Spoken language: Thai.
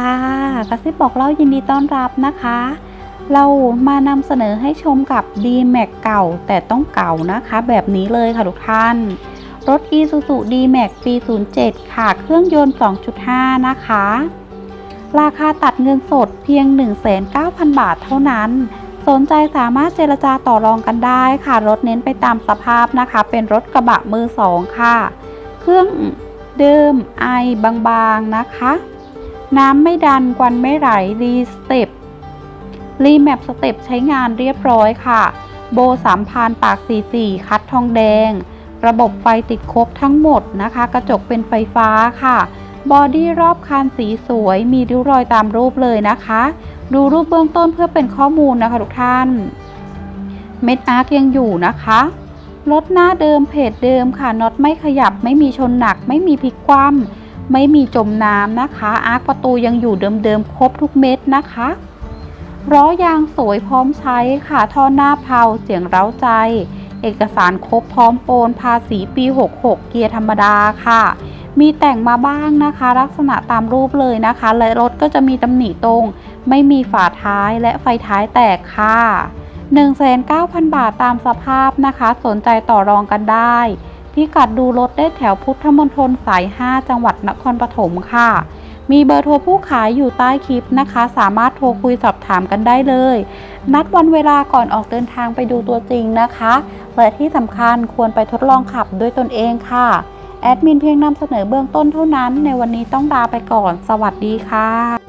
ค่ะกระซิบบอกเล่ายินดีต้อนรับนะคะ เรามานำเสนอให้ชมกับ d m a x เก่าแต่ต้องเก่านะคะ แบบนี้เลยค่ะทุกท่าน รถ Isuzu d m a x ปี 07 ค่ะ เครื่องยนต์ 2.5 นะคะ ราคาตัดเงินสดเพียง 19,000 บาทเท่านั้น สนใจสามารถเจรจาต่อรองกันได้ค่ะ รถเน้นไปตามสภาพนะคะ เป็นรถกระบะมือสองค่ะ เครื่องเดิมไอบางๆนะคะ น้ำไม่ดันควันไม่ไหลรีสเต็ปรีแมปสเต็ปใช้งานเรียบร้อยค่ะ โบสามพานปาก 44 คัดทองแดง ระบบไฟติดครบทั้งหมดนะคะ กระจกเป็นไฟฟ้าค่ะ บอดี้รอบคันสีสวย มีริ้วรอยตามรูปเลยนะคะ ดูรูปเบื้องต้นเพื่อเป็นข้อมูลนะคะทุกท่าน เม็ดอาร์คยังอยู่นะคะรถหน้าเดิมเพจเดิมค่ะน็อตไม่ขยับไม่มีชนหนักไม่มีพลิกคว่ำ ไม่มีจมน้ำนะคะ อาร์คประตูยังอยู่เดิมๆ ครบทุกเม็ดนะคะล้อยางสวยพร้อมใช้ค่ะท่อหน้าเพาเสียงเร้าใจ เอกสารครบพร้อมโอนภาษีปี 66 เกียร์ธรรมดาค่ะ มีแต่งมาบ้างนะคะ ลักษณะตามรูปเลยนะคะ และรถก็จะมีตำหนิตรง ไม่มีฝาท้ายและไฟท้ายแตกค่ะ 19,000 บาทตามสภาพนะคะ สนใจต่อรองกันได้ พิกัดดูรถได้แถวพุทธมณฑลสาย 5 จังหวัดนครปฐมค่ะ มีเบอร์โทรผู้ขายอยู่ใต้คลิปนะคะ สามารถโทรคุยสอบถามกันได้เลย นัดวันเวลาก่อนออกเดินทางไปดูตัวจริงนะคะและที่สำคัญควรไปทดลองขับด้วยตนเองค่ะ แอดมินเพียงนำเสนอเบื้องต้นเท่านั้น ในวันนี้ต้องลาไปก่อน สวัสดีค่ะ